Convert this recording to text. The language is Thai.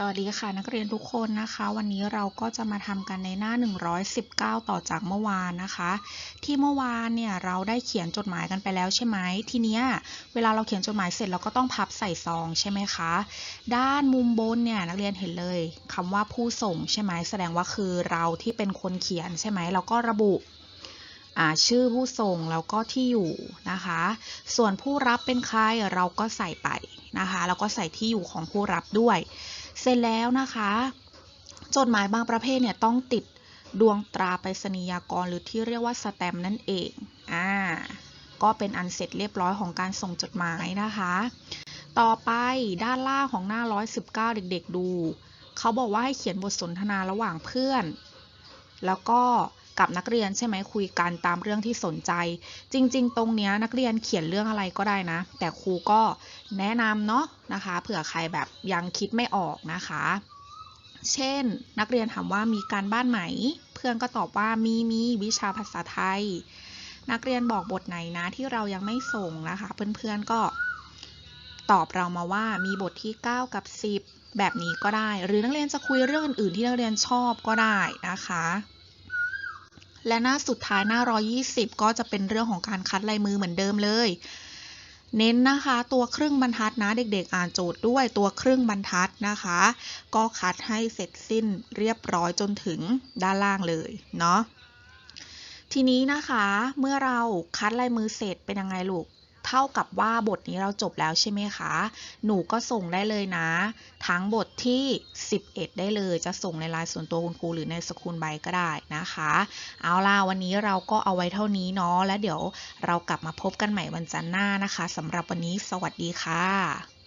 สวัสดีค่ะนักเรียนทุกคนนะคะ วันนี้เราก็จะมาทำกันในหน้า 119 ต่อจากเมื่อวานนะคะ ที่เมื่อวานเนี่ยเราได้เขียนจดหมายกันไปแล้วใช่ไหมทีเนี้ยเวลาเราเขียนจดหมายเสร็จเราก็ต้องพับใส่ซองใช่ไหมคะด้านมุมบนเนี่ยนักเรียนเห็นเลยคำว่าผู้ส่งใช่ไหมแสดงว่าคือเราที่เป็นคนเขียนใช่ไหมเราก็ระบุชื่อผู้ส่งแล้วก็ที่อยู่นะคะ ส่วนผู้รับเป็นใครเราก็ใส่ไปนะคะแล้วก็ใส่ที่อยู่ของผู้รับด้วย เสร็จแล้วนะคะ จดหมายบางประเภทเนี่ยต้องติดดวงตราไปรษณียากร หรือที่เรียกว่าสแตมป์นั่นเองอ่าก็เป็นอันเสร็จเรียบร้อยของการส่งจดหมายนะคะ ต่อไปด้านล่างของหน้า 119 เด็ก ๆ ดู เขาบอกว่าให้เขียนบทสนทนาระหว่างเพื่อน แล้วก็ กับนักเรียนใช่ไหมคุยกันตามเรื่องที่สนใจ จริง ๆ ตรงเนี้ยนักเรียนเขียนเรื่องอะไรก็ได้นะ แต่ครูก็แนะนำเนาะนะคะเผื่อใครแบบยังคิดไม่ออกนะคะ เช่น นักเรียนถามว่ามีการบ้านไหม เพื่อนก็ตอบว่ามีมีวิชาภาษาไทย นักเรียนบอกบทไหนนะที่เรายังไม่ส่งนะคะ เพื่อนๆก็ตอบเรามาว่ามีบทที่ 9 กับ 10 แบบนี้ก็ได้ หรือนักเรียนจะคุยเรื่องอื่นๆที่นักเรียนชอบก็ได้นะคะ และหน้าสุดท้ายหน้า 120 ก็จะเป็นเรื่องของการคัดลายมือเหมือนเดิมเลย เน้นนะคะตัวครึ่งบรรทัดนะเด็กๆ อ่านโจทย์ด้วยตัวครึ่งบรรทัดนะคะ ก็คัดให้เสร็จสิ้นเรียบร้อยจนถึงด้านล่างเลยเนาะทีนี้นะคะเมื่อเราคัดลายมือเสร็จเป็นยังไงลูก เท่ากับว่าบทนี้เราจบแล้วใช่ไหมคะ หนูก็ส่งได้เลยนะ ทั้งบทที่ 11 ได้เลยจะส่งในไลน์ส่วนตัวคุณครูหรือในสกุลใบก็ได้นะคะ เอาล่ะวันนี้เราก็เอาไว้เท่านี้เนาะแล้วเดี๋ยวเรากลับมาพบกันใหม่วันจันทร์หน้านะคะสำหรับวันนี้สวัสดีค่ะ